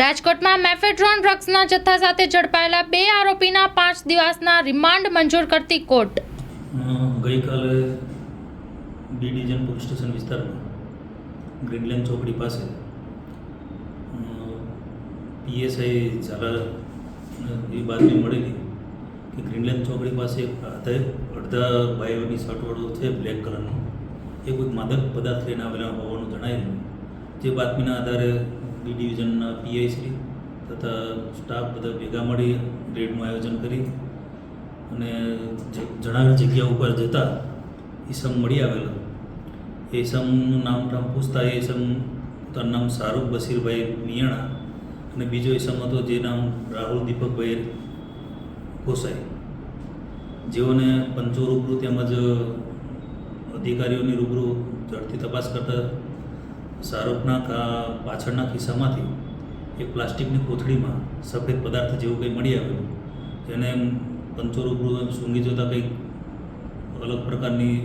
રાજકોટમાં મેફેડ્રોન ડ્રગ્સના જથ્થા સાથે ઝડપાયેલા બે આરોપીના પાંચ દિવસના રિમાન્ડ મંજૂર કરતી કોર્ટ. ગઈકાલે બી ડિવિઝન પોલીસ સ્ટેશન વિસ્તારમાં ગ્રીનલેન્ડ ચોકડી પાસે પીએસઆઈ ઝાલા એ બાતમી મળેલી કે ગ્રીનલેન્ડ ચોકડી પાસે હાથે અડધા બાયોની શર્ટવાળો છે બ્લેક કલરનો. એ કોઈક માદક પદાર્થ લઈને આવેલા હોવાનું જણાયેલું. જે બાતમીના આધારે ડી ડિવિઝનના પીઆઈ શ્રી તથા સ્ટાફ બધા ભેગા મળી રેડનું આયોજન કરી અને જણાવેલ જગ્યા ઉપર જતા ઈસમ મળી આવેલો. એ ઈસમનું નામ નામ પૂછતા એ ઈસમ પોતાનું નામ શાહરૂખ બશીરભાઈ મિયાણા અને બીજો ઈસમ હતો જે નામ રાહુલ દીપકભાઈ ગોસાઈ. જેઓને પંચો રૂબરૂ તેમજ અધિકારીઓની રૂબરૂ ઝડપી તપાસ કરતા શાહરૂખના પાછળના ખિસ્સામાંથી એક પ્લાસ્ટિકની કોથળીમાં સફેદ પદાર્થ જેવું કંઈ મળી આવ્યું જેને એમ રૂબરૂ એમ સૂંઘી જોતાં કંઈક અલગ પ્રકારની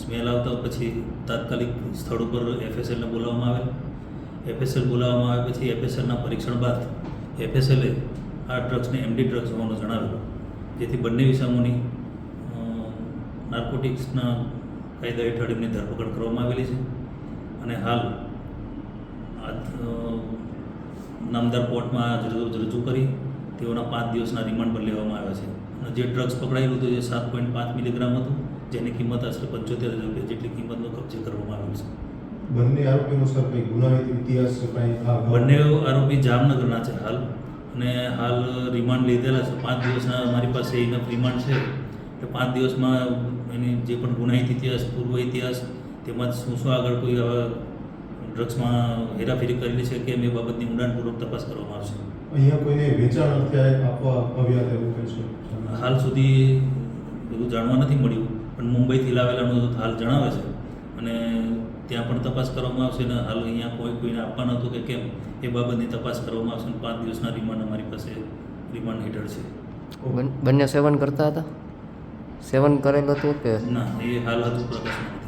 સ્મેલ આવતા પછી તાત્કાલિક સ્થળ ઉપર એફએસએલને બોલાવવામાં આવે. એફએસએલ બોલાવવામાં આવે પછી એફએસએલના પરીક્ષણ બાદ એફએસએલે આ ડ્રગ્સને એમડી ડ્રગ્સ હોવાનું જણાવ્યું જેથી બંને વિષામોની નાર્કોટિક્સના કાયદા હેઠળ એમની ધરપકડ કરવામાં આવેલી છે. અને હાલ નામદાર કોર્ટમાં રજૂ કરી. તેઓના પાંચ દિવસના રિમાન્ડ પર લેવામાં આવ્યા છે. અને જે ડ્રગ્સ પકડાયેલું હતું એ સાત પોઈન્ટ પાંચ મિલીગ્રામ હતું જેની કિંમત આશરે પંચોતેર હજાર રૂપિયા જેટલી કિંમતનો કબજે કરવામાં આવ્યો છે. બંને આરોપીનો સર કંઈ ગુનાહિત ઇતિહાસ કંઈ બંને આરોપી જામનગરના છે હાલ. અને હાલ રિમાન્ડ લીધેલા છે. પાંચ દિવસના અમારી પાસે ઇનફ રિમાન્ડ છે. કે પાંચ દિવસમાં એની જે પણ ગુનાહિત ઇતિહાસ પૂર્વ ઇતિહાસ તેમજ શું શું આગળ કોઈ આવા ડ્રગ્સમાં હેરાફેરી કરેલી છે કે એ બાબતની ઊંડાણપૂર્વક તપાસ કરવામાં આવશે? અહીંયા કોઈને વેચાણ અર્થે આપવા આવ્યા હતા એવું કંઈ છે? હાલ સુધી બધું જાણવા નથી મળ્યું પણ મુંબઈથી લાવેલાનું હાલ જણાવે છે. અને ત્યાં પણ તપાસ કરવામાં આવશે ને હાલ અહીંયા કોઈ કોઈને આપવાનું હતું કે કેમ એ બાબતની તપાસ કરવામાં આવશે અને પાંચ દિવસના રિમાન્ડ અમારી પાસે રિમાન્ડ હેઠળ છે. બંને સેવન કરતા હતા? સેવન કરેલું હતું કે? ના એ હાલ હતું પ્રકાશમાં